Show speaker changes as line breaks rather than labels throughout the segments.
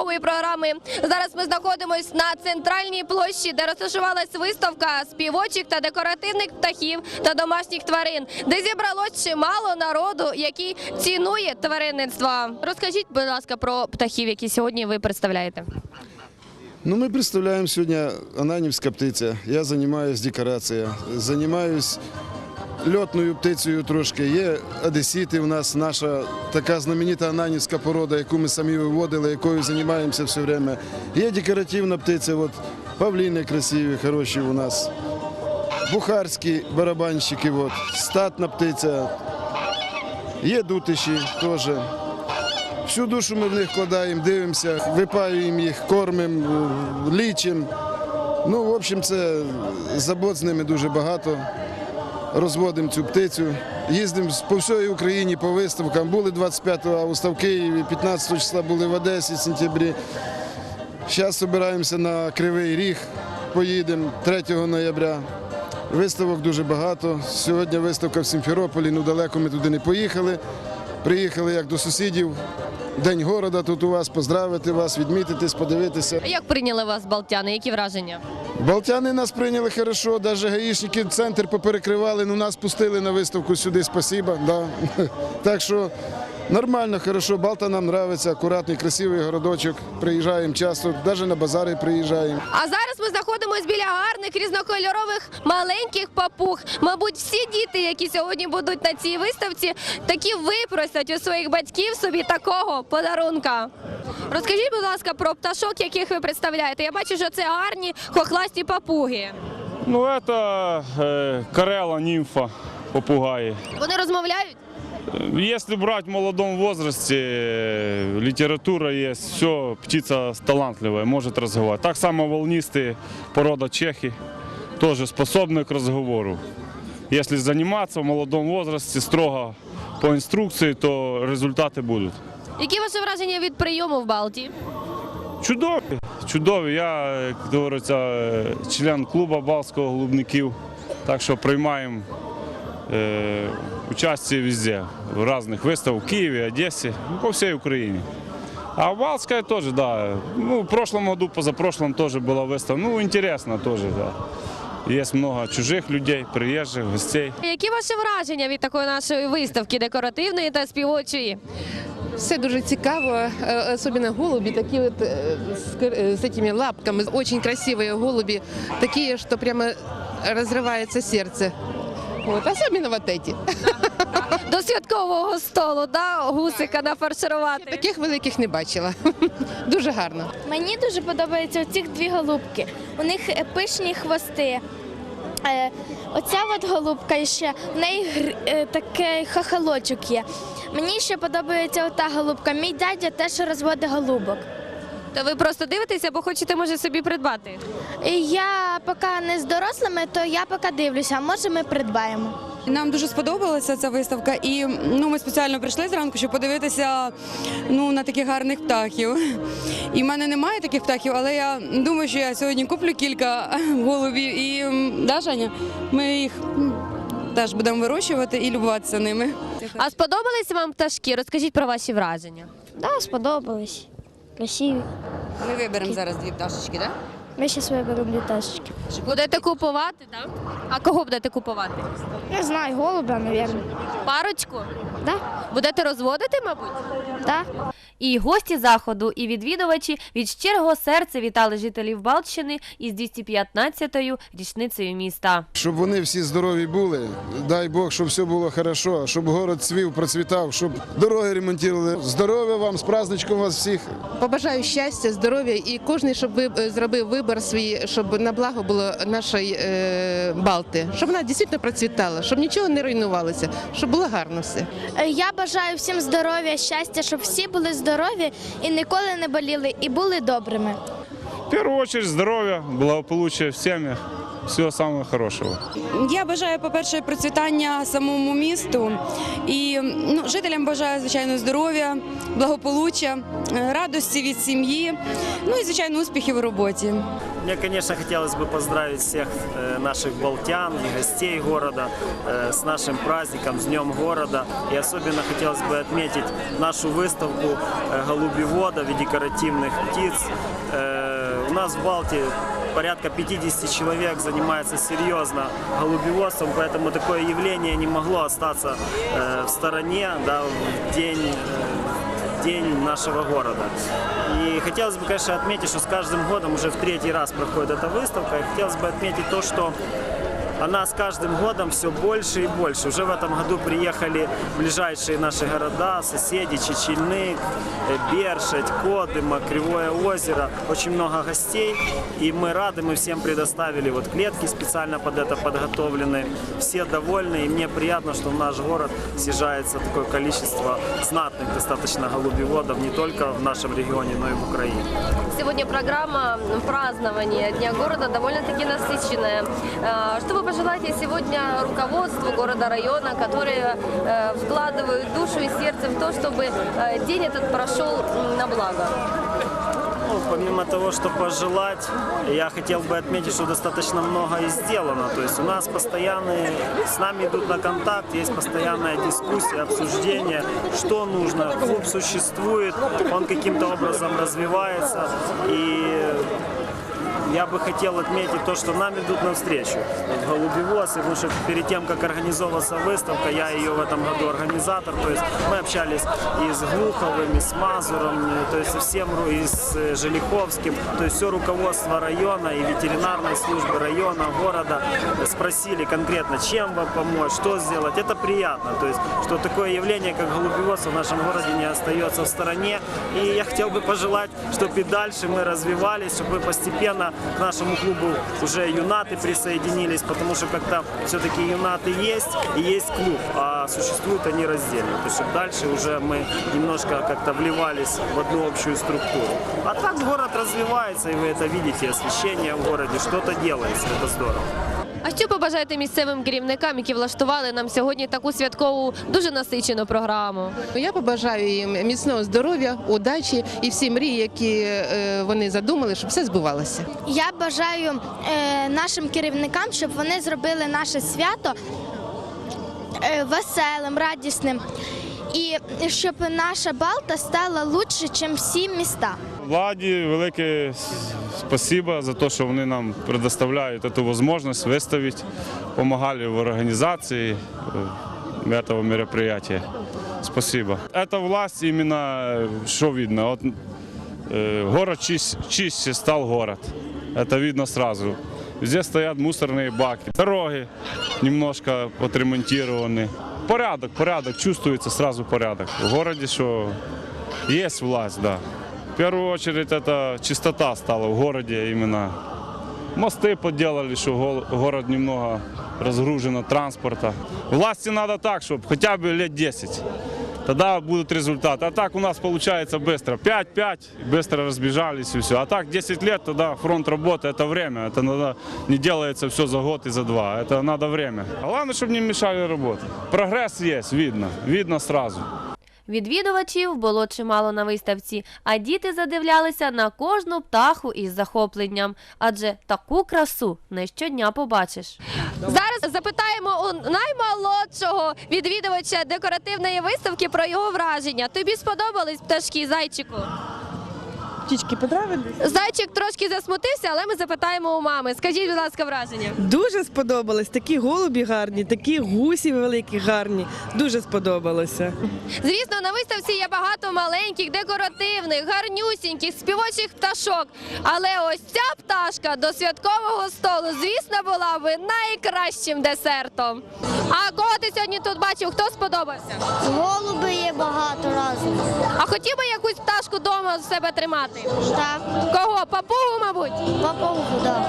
святкової програми. Зараз ми знаходимося на центральній площі, де розташувалась виставка співочих та декоративних птахів та домашніх тварин, де зібралось чимало народу, який цінує тваринництво. Розкажіть, будь ласка, про птахів, які сьогодні ви представляєте.
Ну, ми представляємо сьогодні Ананівська птиця. Я займаюся декорацією, займаюся льотною птицею трошки. Є одесіти у нас, наша така знаменита ананівська порода, яку ми самі виводили, якою займаємося все время. Є декоративна птиця, от павліни красиві, хороші у нас. Бухарські барабанщики, от, статна птиця. Є дутиші теж. Всю душу ми в них вкладаємо, дивимося, випаюємо їх, кормимо, лічимо. Ну, в общем, це забот з ними дуже багато. Розводимо цю птицю. Їздимо по всій Україні по виставкам. Були 25 августа в Києві, 15 числа були в Одесі в сентябрі. Зараз збираємося на Кривий Ріг, поїдемо 3 ноября. Виставок дуже багато. Сьогодні виставка в Сімферополі, ну далеко ми туди не поїхали. Приїхали як до сусідів. День города тут у вас, поздравити вас, відмітитись, подивитися.
А Як прийняли вас балтяни? Які враження?
Балтяни нас прийняли хорошо, навіть гаїшники центр поперекривали, ну нас пустили на виставку сюди, спасіба. Да. Так що нормально, хорошо, Балта нам подобається, акуратний, красивий городочок. Приїжджаємо часто, навіть на базари приїжджаємо.
А зараз ми знаходимося біля гарних різнокольорових маленьких папуг. Мабуть, всі діти, які сьогодні будуть на цій виставці, такі випросять у своїх батьків собі такого подарунка. Розкажіть, будь ласка, про пташок, яких ви представляєте. Я бачу, що це гарні хохласті папуги.
Ну, это э, карела, нимфа, попугаи.
Вони розмовляють.
Э, Если брать в молодом возрасте, э, литература есть, все, птица талантливая, может разговаривать. Так само волнистые, порода чехи, тоже способны к разговору. Если заниматься в молодом возрасте строго по инструкции, то результаты будут.
Які ваші враження від прийому в Балтії?
Чудові, чудові. Я, як говориться, е, член клубу Балтського голубників, так що приймаємо е, участь везде, в різних виставках в Києві, Одесі, ну, по всій Україні. А Балтская тоже, да. Ну, в прошлом году, позапрошлом тоже была выставка. Ну, интересно тоже, да. Есть много чужих людей, приезжих, гостей.
Які ваші враження від такої нашої виставки декоративної та співочої?
Все дуже цікаво, е, особенно голуби, такі от е, з, кр- е, з этими лапками, очень красивые голуби, такие, что прямо разрывается сердце. Вот, особенно вот эти.
До святкового столу, да, гусика нафарширувати.
Таких великих не бачила. Дуже гарно.
Мені дуже подобаються оці дві голубки. У них е, пишні хвости. Е, Оця от голубка ще в неї гр- е, такий хахалочок є. Мені ще подобається ота голубка. Мій дядя теж розводить голубок.
То ви просто дивитеся, або хочете може собі придбати?
Я поки не з дорослими, то я поки дивлюся, а може ми придбаємо.
Нам дуже сподобалася ця виставка, і ну ми спеціально прийшли зранку, щоб подивитися ну на таких гарних птахів. І в мене немає таких птахів, але я думаю, що я сьогодні куплю кілька голубів і да, Женя, ми їх теж будемо вирощувати і любуватися ними.
А сподобались вам пташки? Розкажіть про ваші враження.
Так, сподобались. Красиві.
Ми виберемо зараз дві пташечки, так?
Ми зараз виберемо літашечки.
Будете купувати, так? А кого будете купувати?
Не знаю, голуба, мабуть.
Парочку?
Так?
Будете розводити, мабуть?
Так.
І гості заходу, і відвідувачі від щирого серця вітали жителів Балтщини із 215-ю річницею міста.
Щоб вони всі здорові були, дай Бог, щоб все було хорошо, щоб город цвів, процвітав, щоб дороги ремонтували. Здоров'я вам, з праздничком вас всіх.
Побажаю щастя, здоров'я і кожен, щоб ви е, зробив вибір свій, щоб на благо було нашої е, Балти, щоб вона дійсно процвітала, щоб нічого не руйнувалося, щоб було гарно все.
Е, Я бажаю всім здоров'я, щастя, щоб всі були здорові і ніколи не боліли, і були добрими.
В первую очередь здоровья, благополучия в семьях, всего самого хорошего.
Я бажаю, по-перше, процвітання самому місту і ну, жителям бажаю, звичайно, здоров'я, благополуччя, е, радості від сім'ї, ну і звичайно успіхів у роботі.
Мне, конечно, хотелось бы поздравить всех э, наших балтян и гостей города э, с нашим праздником, с Днем города. И особенно хотелось бы отметить нашу выставку э, голубеводов и декоративных птиц. У нас в Балте порядка 50 человек занимается серьезно голубеводством, поэтому такое явление не могло остаться э, в стороне да, в день э, день нашего города. И хотелось бы, конечно, отметить, что с каждым годом уже в третий раз проходит эта выставка. И хотелось бы отметить то, что она с каждым годом все больше и больше. Уже в этом году приехали ближайшие наши города, соседи, Чечельник, э, Бершадь, Кодыма, Кривое озеро. Очень много гостей. И мы рады, мы всем предоставили вот клетки специально под это подготовлены. Все довольны, и мне приятно, что в наш город съезжается такое количество знатных достаточно голубеводов не только в нашем регионе, но и в Украине.
Сегодня программа празднования Дня города довольно-таки насыщенная. Э, Что вы пожелаете сегодня руководству города, района, которые э, вкладывают душу и сердце в то, чтобы э, день этот прошел на благо?
Ну, помимо того, что пожелать, я хотел бы отметить, что достаточно много и сделано. То есть у нас постоянные, с нами идут на контакт, есть постоянная дискуссия, обсуждение, что нужно. Клуб существует, он каким-то образом развивается. И я бы хотел отметить то, что нам идут навстречу в Голубевоз, потому что перед тем, как организовываться выставка, я ее в этом году организатор, то есть мы общались и с Глуховым, и с Мазуром, то есть со всем, и с э, Желиховским, то есть все руководство района и ветеринарной службы района, города спросили конкретно, чем вам помочь, что сделать. Это приятно, то есть, что такое явление, как голубеводство в нашем городе не остается в стороне. И я хотел бы пожелать, чтобы и дальше мы развивались, чтобы постепенно к нашему клубу уже юнаты присоединились, потому что как-то все-таки юнаты есть и есть клуб, а существуют они раздельно. То есть, чтобы дальше уже мы немножко как-то вливались в одну общую структуру. А так город развивается, и вы это видите, освещение в городе, что-то делается, это здорово.
А що побажаєте місцевим керівникам, які влаштували нам сьогодні таку святкову, дуже насичену програму?
Я побажаю їм міцного здоров'я, удачі і всі мрії, які е, вони задумали, щоб все збувалося.
Я бажаю е, нашим керівникам, щоб вони зробили наше свято е, веселим, радісним. І щоб наша Балта стала лучше, ніж всі міста
Владі велике спасибо за те, що вони нам предоставляють цю можливість виставити, допомагали в організації е, цього мероприятия. Спасибо. Эта власть именно, э, что видно, вот, э, город чист, чище стал город. Это видно сразу. Везде стоят мусорные баки. Дороги немножко отремонтированы. Порядок, порядок, чувствуется сразу порядок. В городе что есть власть, да. В первую очередь это чистота стала в городе именно. Мосты поделали, что гол- город немного разгружено транспорта. Власти надо так, чтобы хотя бы лет 10. Тогда будут результаты. А так у нас получается быстро. 5-5, быстро разбежались и все. А так 10 лет, тогда фронт работы, это время. Это надо, не делается все за год и за два. Это надо время. А главное, чтобы не мешали работать. Прогресс есть, видно. Видно сразу.
Відвідувачів було чимало на виставці, а діти задивлялися на кожну птаху із захопленням, адже таку красу не щодня побачиш. Зараз запитаємо у наймолодшого відвідувача декоративної виставки про його враження. Тобі сподобались пташки, зайчику?
Птічки понравились?
Зайчик трошки засмутився, але ми запитаємо у мами. Скажіть, будь ласка, враження.
Дуже сподобалось. Такі голубі гарні, такі гусі великі гарні. Дуже сподобалося.
Звісно, на виставці є багато маленьких, декоративних, гарнюсіньких, співочих пташок. Але ось ця пташка до святкового столу, звісно, була би найкращим десертом. А кого ти сьогодні тут бачив? Хто сподобався?
Голуби є багато разів.
А хотів би якусь пташку вдома в себе тримати?
Так,
Кого? Папугу, мабуть?
папугу, так.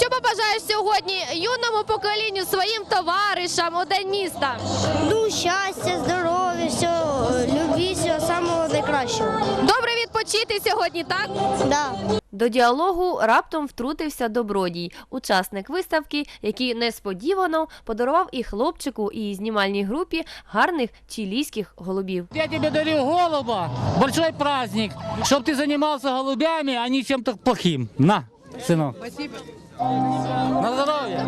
Що побажаєш сьогодні юному поколінню своїм товаришам у день міста?
Ну, щастя, здоров'я, все, любі, всього самого найкращого.
Добре відпочити сьогодні, так?
Да.
До діалогу раптом втрутився добродій, учасник виставки, який несподівано подарував і хлопчику, і знімальній групі гарних чилійських голубів.
Я тебе дарю голуба, большой праздник, чтобы ты занимался голубями, а не чем-то плохим. На, сынок. Спасибо. На здоров'я.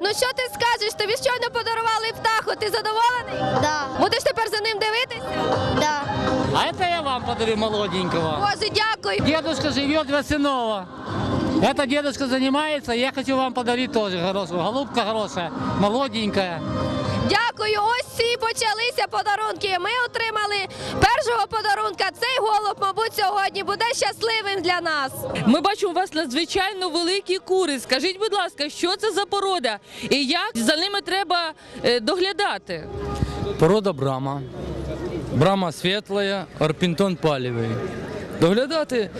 Ну що ти скажеш? Тобі щойно подарували птаху. Ти задоволений?
Да,
Будеш тепер за ним дивитися?
да.
А это я вам подарю молоденького.
Боже, дякую.
Дедушка живет в Ясенова. Это дедушка занимается, я хочу вам подарить тоже хорошего. Голубка хорошая, молоденькая.
Дякую. Ось ці і почалися подарунки. Ми отримали першого подарунка. Цей голуб, мабуть, сьогодні буде щасливим для нас.
Ми бачимо у вас надзвичайно великі кури. Скажіть, будь ласка, що це за порода і як за ними треба е, доглядати?
Порода брама. Брама світла, орпінтон палівий. Доглядати,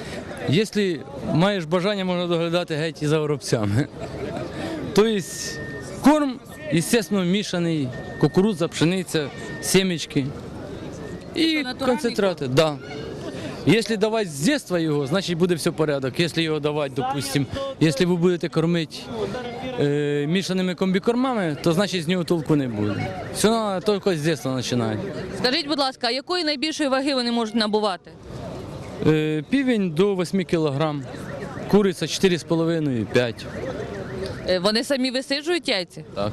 якщо маєш бажання, можна доглядати геть і за воробцями. Тобто корм, звісно, мішаний, кукурудза, пшениця, семечки і концентрати. Да. Якщо давати з дитинства його, значить буде все порядок. Якщо його давати, допустим, якщо ви будете кормити е, мішаними комбікормами, то значить з нього толку не буде. Все треба тільки з дитинства починати.
Скажіть, будь ласка, а якої найбільшої ваги вони можуть набувати?
Е, півень до 8 кг, куриця 4,5-5.
Е, Вони самі висиджують яйця?
Так.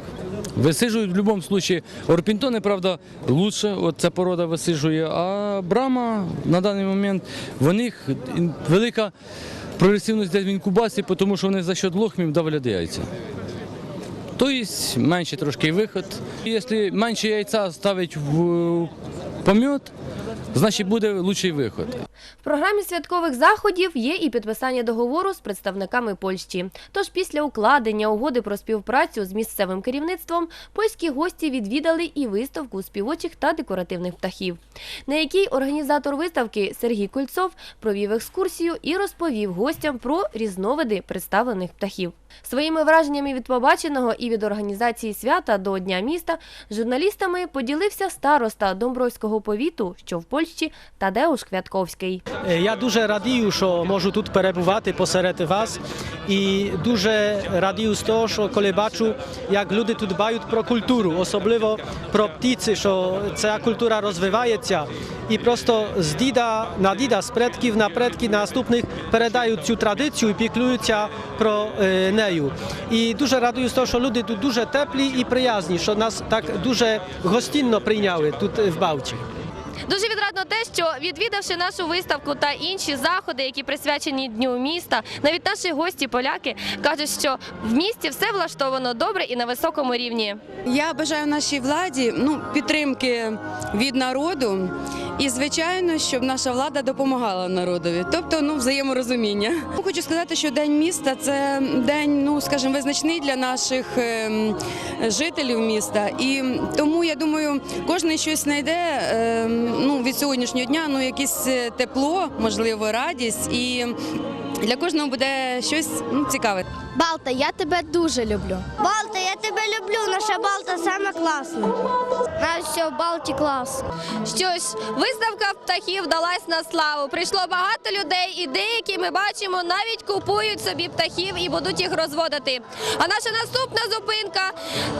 Висиджують в будь-якому випадку. Орпінтони, правда, лучше, от ця порода висиджує, а брама на даний момент в них велика прогресивність в інкубації, тому що вони за счет лохмів давлять яйця. Тобто менший трошки виход. Якщо менше яйця ставить в помет, значить буде кращий виход.
В програмі святкових заходів є і підписання договору з представниками Польщі. Тож після укладення угоди про співпрацю з місцевим керівництвом польські гості відвідали і виставку співочих та декоративних птахів, на якій організатор виставки Сергій Кольцов провів екскурсію і розповів гостям про різновиди представлених птахів. Своїми враженнями від побаченого і від організації свята до Дня міста журналістами поділився староста Домбровського повіту, що в Польщі Тадеуш Квятковський.
Я дуже радію, що можу тут перебувати посеред вас. І дуже радію з того, що коли бачу, як люди тут дбають про культуру, особливо про птиці, що ця культура розвивається. І просто з діда на діда, з предків на предки наступних передають цю традицію і піклуються про е, нею. І дуже радію з того, що люди тут дуже теплі і приязні, що нас так дуже гостинно прийняли тут в Бауті.
Дуже відрадно те, що відвідавши нашу виставку та інші заходи, які присвячені дню міста, навіть наші гості поляки кажуть, що в місті все влаштовано добре і на високому рівні.
Я бажаю нашій владі ну, підтримки від народу. І звичайно, щоб наша влада допомагала народові, тобто ну взаєморозуміння. Хочу сказати, що день міста це день, ну скажімо, визначний для наших ем, жителів міста. І тому я думаю, кожен щось знайде ем, ну від сьогоднішнього дня, ну якесь е, тепло, можливо, радість, і для кожного буде щось ну, цікаве.
Балта, я тебе дуже люблю. Балта, я тебе люблю. Наша Балта саме класна. На все, в Балті клас.
Що ж, виставка птахів далась на славу. Прийшло багато людей, і деякі ми бачимо навіть купують собі птахів і будуть їх розводити. А наша наступна зупинка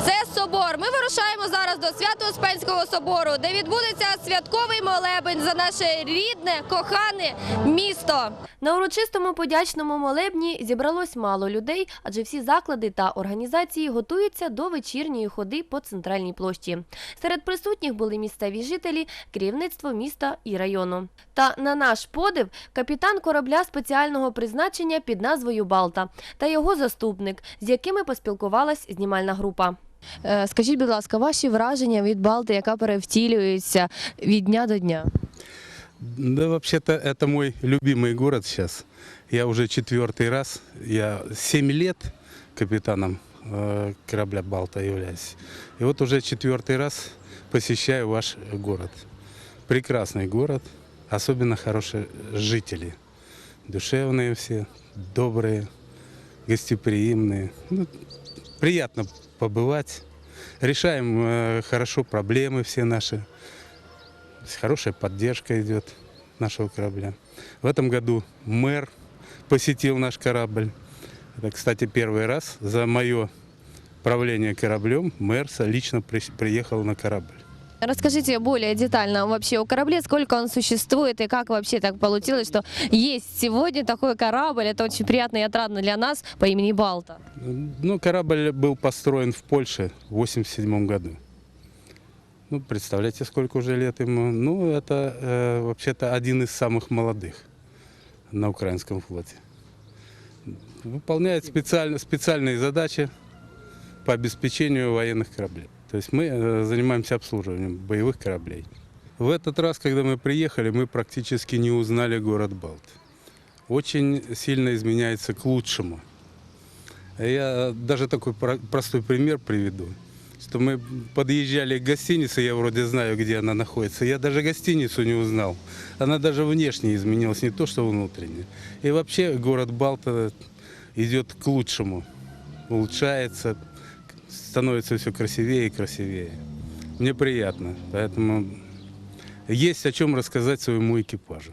це собор. Ми вирушаємо зараз до Свято-Успенського собору, де відбудеться святковий молебень за наше рідне, кохане місто. На урочистому подячному молебні зібралось мало людей, адже всі заклади та організації готуються до вечірньої ходи по центральній площі. Серед присутніх були місцеві жителі, керівництво міста і району. Та на наш подив капітан корабля спеціального призначення під назвою Балта та його заступник, з якими поспілкувалась знімальна група. Скажіть, будь ласка, ваші враження від Балти, яка перевтілюється від дня до дня?
Да, вообще-то это мой любимый город сейчас. Я уже четвертый раз, я 7 лет капитаном э, корабля «Балта» являюсь. И вот уже четвертый раз посещаю ваш город. Прекрасный город, особенно хорошие жители. Душевные все, добрые, гостеприимные. Ну, приятно побывать. Решаем э, хорошо проблемы все наши. Хорошая поддержка идет нашего корабля. В этом году мэр посетил наш корабль. Это, кстати, первый раз за мое правление кораблем мэр лично при- приехал на корабль.
Расскажите более детально вообще о корабле, сколько он существует и как вообще так получилось, что есть сегодня такой корабль. Это очень приятно и отрадно для нас по имени Балта.
Ну, корабль был построен в Польше в 87 году. Ну, представляете, сколько уже лет ему. Ну, это э, вообще-то один из самых молодых на украинском флоте. Выполняет специально, специальные задачи по обеспечению военных кораблей. То есть мы э, занимаемся обслуживанием боевых кораблей. В этот раз, когда мы приехали, мы практически не узнали город Балт. Очень сильно изменяется к лучшему. Я даже такой про- простой пример приведу. Что мы подъезжали к гостинице, я вроде знаю, где она находится. Я даже гостиницу не узнал. Она даже внешне изменилась, не то что внутренне. И вообще город Балта идет к лучшему. Улучшается, становится все красивее и красивее. Мне приятно. Поэтому есть о чем рассказать своему экипажу.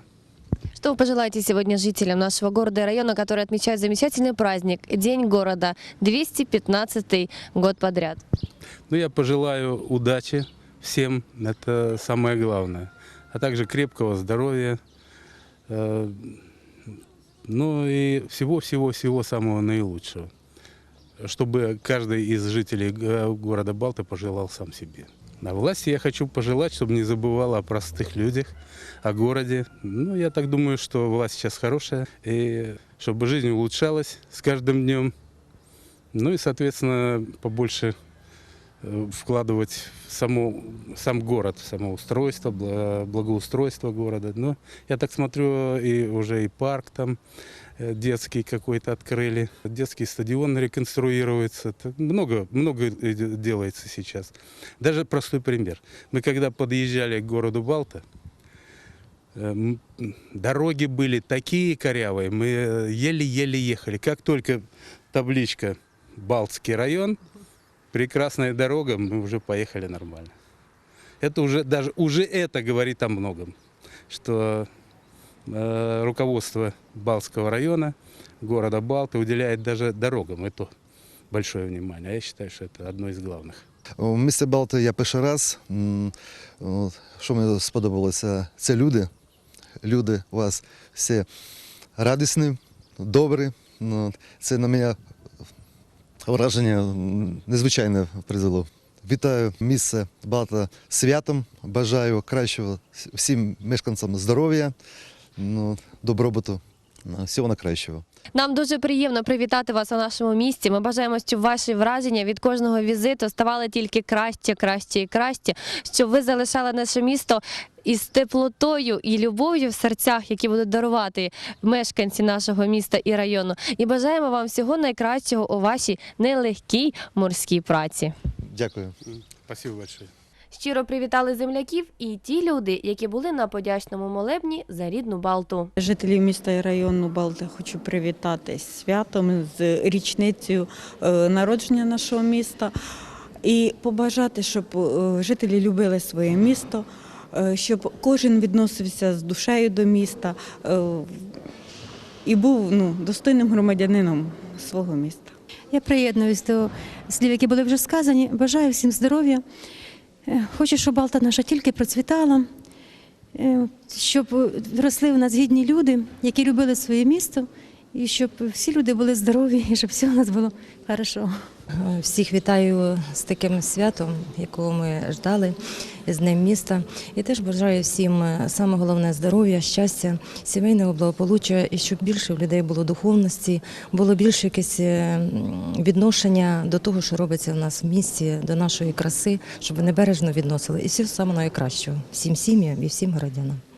Что вы пожелаете сегодня жителям нашего города и района, которые отмечают замечательный праздник День города, 215 год подряд?
Ну, я пожелаю удачи всем, это самое главное. А также крепкого здоровья. э, Ну и всего-всего-всего самого наилучшего. Чтобы каждый из жителей г- города Балты пожелал сам себе. На власти я хочу пожелать, чтобы не забывала о простых людях, о городе. Ну, я так думаю, что власть сейчас хорошая. И чтобы жизнь улучшалась с каждым днем. Ну и, соответственно, побольше э, вкладывать в само, сам город, в самоустройство, бла- благоустройство города. Но я так смотрю, и уже и парк там э, детский какой-то открыли, детский стадион реконструируется. Много, много э, делается сейчас. Даже простой пример. Мы когда подъезжали к городу Балта, э, м, дороги были такие корявые, мы э, еле-еле ехали. Как только табличка «Балтский район», прекрасная дорога, мы уже поехали нормально. Это уже, даже уже это говорит о многом, что э, руководство Балтского района, города Балты уделяет даже дорогам это большое внимание. А я считаю, что это одно из главных.
У місті Балти я перший раз. М, от, Що мені сподобалося, це люди. Люди у вас всі радісні, добрі. Ну, от, Це на мене враження м, незвичайне призвело. Вітаю місце Балта з святом. Бажаю кращого всім мешканцям здоров'я, ну, добробуту, всього найкращого.
Нам дуже приємно привітати вас у нашому місті. Ми бажаємо, щоб ваші враження від кожного візиту ставали тільки краще, краще і краще, щоб ви залишали наше місто із теплотою і любов'ю в серцях, які будуть дарувати мешканці нашого міста і району. І бажаємо вам всього найкращого у вашій нелегкій морській праці.
Дякую.
Спасибо большое.
Щиро привітали земляків і ті люди, які були на подячному молебні за рідну Балту.
Жителів міста і району Балти хочу привітати з святом, з річницею е, народження нашого міста і побажати, щоб е, жителі любили своє місто, е, щоб кожен відносився з душею до міста і був ну, достойним громадянином свого міста.
Я приєднуюсь до слів, які були вже сказані. Бажаю всім здоров'я. Е, Хочу, щоб Балта наша тільки процвітала, е, щоб росли у нас гідні люди, які любили своє місто, і щоб всі люди були здорові, і щоб все у нас було хорошо.
Всіх вітаю з таким святом, якого ми ждали, з Днем міста. І теж бажаю всім е, саме головне здоров'я, щастя, сімейного благополуччя і щоб більше в людей було духовності, було більше якесь е, відношення до того, що робиться в нас в місті, до нашої краси, щоб вони бережно відносили. І всього самого найкращого всім сім'ям і всім городянам.